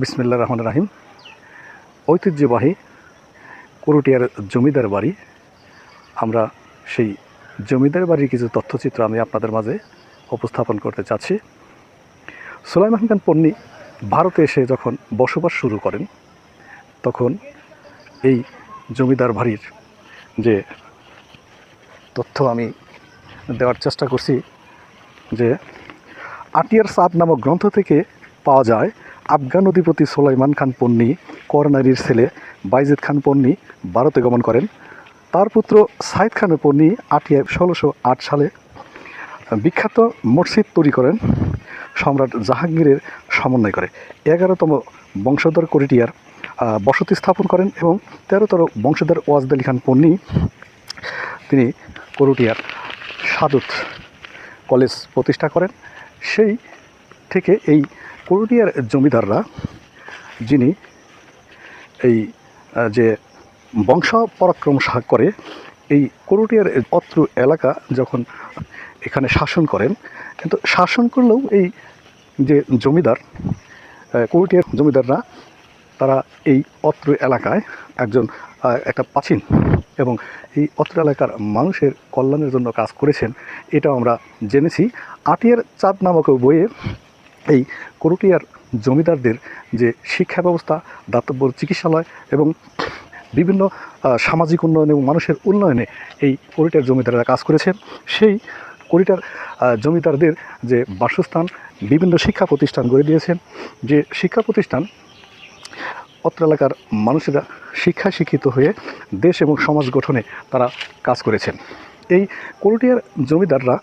বিসমিল্লা রহমান রাহিম। ঐতিহ্যবাহী করুটিয়ার জমিদার বাড়ি। আমরা সেই জমিদার বাড়ির কিছু তথ্যচিত্র আমি আপনাদের মাঝে উপস্থাপন করতে চাচ্ছি। সুলাইমান খান পন্নী ভারতে এসে যখন বসবাস শুরু করেন, তখন এই জমিদার বাড়ির যে তথ্য আমি দেওয়ার চেষ্টা করছি যে আটিয়ার সাদ নামক গ্রন্থ থেকে পাওয়া যায়। আফগান অধিপতি সোলাইমান খান পন্নী, করনারির ছেলে বাইজিদ খান পন্নী ভারতে গমন করেন। তার পুত্র সাইদ খান পন্নী আটিয়ায় ষোলোশো আট সালে বিখ্যাত মসজিদ তৈরি করেন। সম্রাট জাহাঙ্গীরের সমন্বয় করে। এগারোতম বংশধর করিটিয়ার বসতি স্থাপন করেন এবং তেরোতর বংশধর ওয়াজদ আলী খান পন্নী, তিনি করুটিয়ার সাদুত কলেজ প্রতিষ্ঠা করেন। সেই থেকে এই করুটিয়ার জমিদাররা, যিনি এই যে বংশ পরাক্রম করে, এই করুটিয়ার অত্র এলাকা যখন এখানে শাসন করেন, কিন্তু শাসন করলেও এই যে জমিদার করুটিয়ার জমিদাররা, তারা এই অত্র এলাকায় একজন একটা প্রাচীন এবং এই অত্র এলাকার মানুষের কল্যাণের জন্য কাজ করেছেন এটাও আমরা জেনেছি। আটিয়ার চাঁদ নামক বইয়ে এই করুটিয়ার জমিদারদের যে শিক্ষা ব্যবস্থা, দাতব্য চিকিৎসালয় এবং বিভিন্ন সামাজিক উন্নয়ন এবং মানুষের উন্নয়নে এই করিটার জমিদাররা কাজ করেছেন সেই করিটার জমিদারদের যে বাসস্থান, বিভিন্ন শিক্ষা প্রতিষ্ঠান গড়ে দিয়েছেন যে শিক্ষা প্রতিষ্ঠান অত্র এলাকার মানুষেরা শিক্ষায় শিক্ষিত হয়ে দেশ এবং সমাজ গঠনে তারা কাজ করেছেন। এই করুটিয়ার জমিদাররা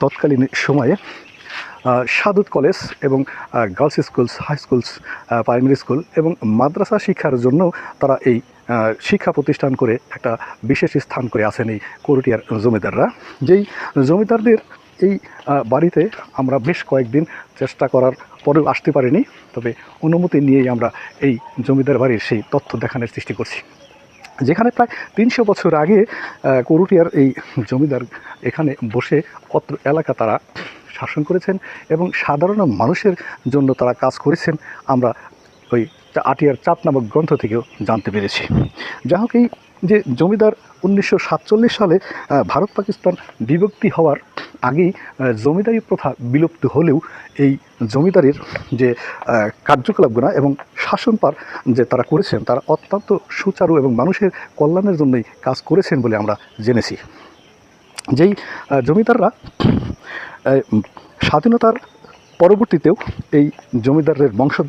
তৎকালীন সময়ে সাদুত কলেজ এবং girls schools high schools primary school এবং মাদ্রাসা শিক্ষার জন্য তারা এই শিক্ষা প্রতিষ্ঠান করে একটা বিশেষ স্থান করে আসেন এই করুটিয়ার জমিদাররা। যেই জমিদারদের এই বাড়িতে আমরা বেশ কয়েকদিন চেষ্টা করার পরেও আসতে পারিনি, তবে অনুমতি নিয়েই আমরা এই জমিদার বাড়ির সেই তথ্য দেখানোর সৃষ্টি করছি। যেখানে প্রায় তিনশো বছর আগে করুটিয়ার এই জমিদার এখানে বসে অত্র এলাকা তারা শাসন করেছেন এবং সাধারণ মানুষের জন্য তারা কাজ করেছেন, আমরা ওই আটিয়ার চাপ নামক গ্রন্থ থেকেও জানতে পেরেছি। যা হোক এই যে জমিদার উনিশশো সাতচল্লিশ সালে ভারত পাকিস্তান বিভক্তি হওয়ার আগেই জমিদারি প্রথা বিলুপ্ত হলেও এই জমিদারির যে কার্যকলাপগুলো এবং শাসনপার যে তারা করেছেন, তারা অত্যন্ত সুচারু এবং মানুষের কল্যাণের জন্যই কাজ করেছেন বলে আমরা জেনেছি। যেই জমিদাররা স্বাধীনতার পরবর্তীতেও এই জমিদারের বংশধর